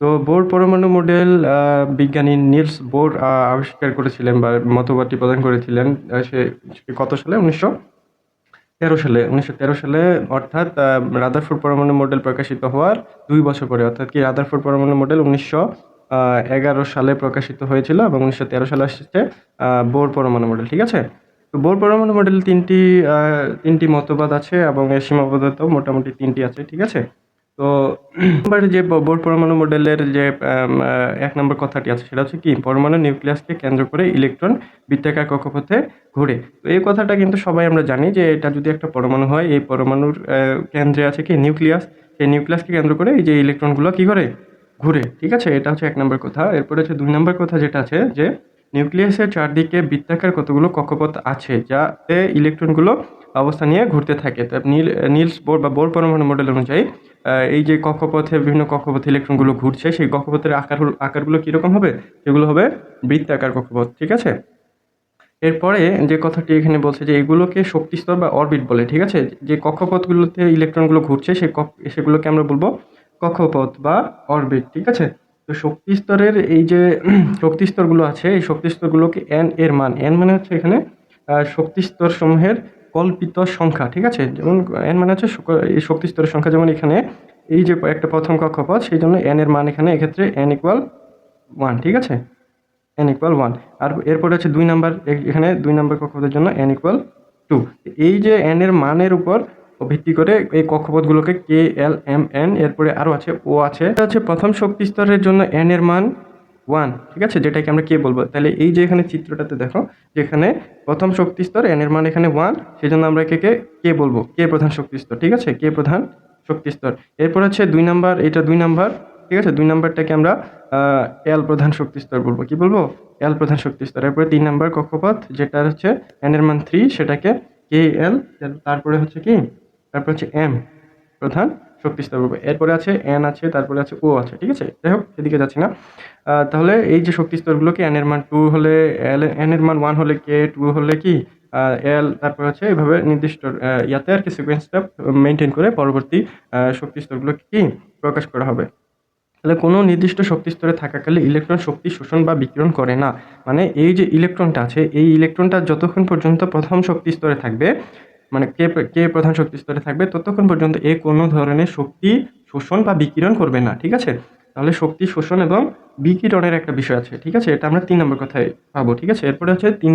তো বোর পরমাণু মডেল বিজ্ঞানী নিলস বোর আবিষ্কার করেছিলেন বা মতবাদটি প্রদান করেছিলেন সে কত সালে? উনিশশো তেরো সালে, উনিশশো তেরো সালে, অর্থাৎ রাদারফোর্ড পরমাণু মডেল প্রকাশিত হওয়ার দুই বছর পরে, অর্থাৎ কি রাদারফোর্ড পরমাণু মডেল উনিশশো এগারো সালে প্রকাশিত হয়েছিল এবং উনিশশো তেরো সালে আসছে বোর পরমাণু মডেল, ঠিক আছে? তো বোর পরমাণু মডেল তিনটি তিনটি মতবাদ আছে এবং এর সীমাবদ্ধতাও মোটামুটি তিনটি আছে, ঠিক আছে? তো যে বোর পরমাণু মডেলের যে এক নম্বর কথাটি আছে, সেটা হচ্ছে কি? পরমাণু নিউক্লিয়াসকে কেন্দ্র করে ইলেকট্রন বৃত্তাকার কক্ষপথে ঘুরে। তো এই কথাটা কিন্তু সবাই আমরা জানি যে, এটা যদি একটা পরমাণু হয়, এই পরমাণুর কেন্দ্রে আছে কি? নিউক্লিয়াস। সেই নিউক্লিয়াসকে কেন্দ্র করে এই যে ইলেকট্রনগুলো কি করে? ঘুরে। ঠিক আছে? এটা হচ্ছে এক নম্বর কথা। এরপরে হচ্ছে দুই নম্বর কথা যেটা আছে যে নিউক্লিয়াসের চারদিকে বৃত্তাকার কতগুলো কক্ষপথ আছে, যাতে ইলেকট্রনগুলো অবস্থা নিয়ে ঘুরতে থাকে? তো নীল, নীলস বোর বা বোর পরমাণু মডেল অনুযায়ী এই যে কক্ষপথে বিভিন্ন কক্ষপথে ইলেকট্রনগুলো ঘুরছে, সেই কক্ষপথের আকার আকারগুলো কীরকম হবে? সেগুলো হবে বৃত্তাকার কক্ষপথ, ঠিক আছে? এরপরে যে কথাটি এখানে বলছে যে এগুলোকে শক্তিস্তর বা অরবিট বলে, ঠিক আছে? যে কক্ষপথগুলোতে ইলেকট্রনগুলো ঘুরছে সেই সেগুলোকে আমরা বলব কক্ষপথ বা অরবিট, ঠিক আছে? তো শক্তি স্তরের এই যে, শক্তি স্তরগুলো আছে, এই শক্তি স্তরগুলোকে এন এর মান এন মানে হচ্ছে এখানে শক্তি স্তর সমূহের কল্পিত সংখ্যা, ঠিক আছে? যেমন এন মানে হচ্ছে এই শক্তি স্তরের সংখ্যা যেমন এখানে, এই যে একটা প্রথম কক্ষপথ, সেই জন্য এন এর মান এখানে, এক্ষেত্রে এন ইকুয়াল ওয়ান ঠিক আছে? এন ইকুয়াল ওয়ান আর এরপরে হচ্ছে দুই নাম্বার এখানে দুই নাম্বার কক্ষপথের জন্য এন ইকুয়াল টু এই যে এন এর মানের উপর ভিত্তি করে এই কক্ষপথগুলোকে কে, এল, এম, এন, এরপরে আরও আছে, ও আছে। হচ্ছে প্রথম শক্তি স্তরের জন্য এন এর মান ওয়ান, ঠিক আছে? যেটাকে আমরা কে বলব। তাহলে এই যে এখানে চিত্রটাতে দেখো, যেখানে প্রথম শক্তি স্তর, এন এর মান এখানে ওয়ান সেই জন্য আমরা একে কে বলব? কে প্রধান শক্তি স্তর, ঠিক আছে? কে প্রধান শক্তি স্তর। এরপর হচ্ছে দুই নাম্বার, এটা দুই নাম্বার, ঠিক আছে? দুই নাম্বারটাকে আমরা এল প্রধান শক্তি স্তর বলব। কি বলব? এল প্রধান শক্তি স্তর। এরপরে তিন নাম্বার কক্ষপথ যেটা হচ্ছে এন এর মান থ্রি সেটাকে কে, এল, তারপরে হচ্ছে কি? তারপরে হচ্ছে এম প্রধান শক্তি স্তর বলব এরপরে আছে এন আছে, তারপরে আছে ও আছে, ঠিক আছে? যাই হোক, সেদিকে যাচ্ছি না। তাহলে এই যে শক্তি স্তরগুলোকে এন এর মান টু হলে এল এন এর মান ওয়ান হলে কে টু হলে কি? এল তারপর হচ্ছে এইভাবে নির্দিষ্ট ইয়াতে আর কি সিকোয়েন্সটা মেনটেন করে পরবর্তী শক্তি স্তরগুলোকে কি প্রকাশ করা হবে। তাহলে কোনো নির্দিষ্ট শক্তি স্তরে থাকাকালে ইলেকট্রন শক্তি শোষণ বা বিকিরণ করে না। মানে এই যে ইলেকট্রনটা আছে, এই ইলেকট্রনটা যতক্ষণ পর্যন্ত প্রথম শক্তি স্তরে থাকবে মানে কে কে প্রধান শক্তি স্তরে থাকবে, ততক্ষণ পর্যন্ত এ কোনো ধরনের শক্তি শোষণ বা বিকিরণ করবে না, ঠিক আছে? তাহলে শক্তি শোষণ এবং বিকিরণের একটা বিষয় আছে, ঠিক আছে? এটা আমরা তিন নম্বর কথায় পাবো, ঠিক আছে? এরপরে হচ্ছে তিন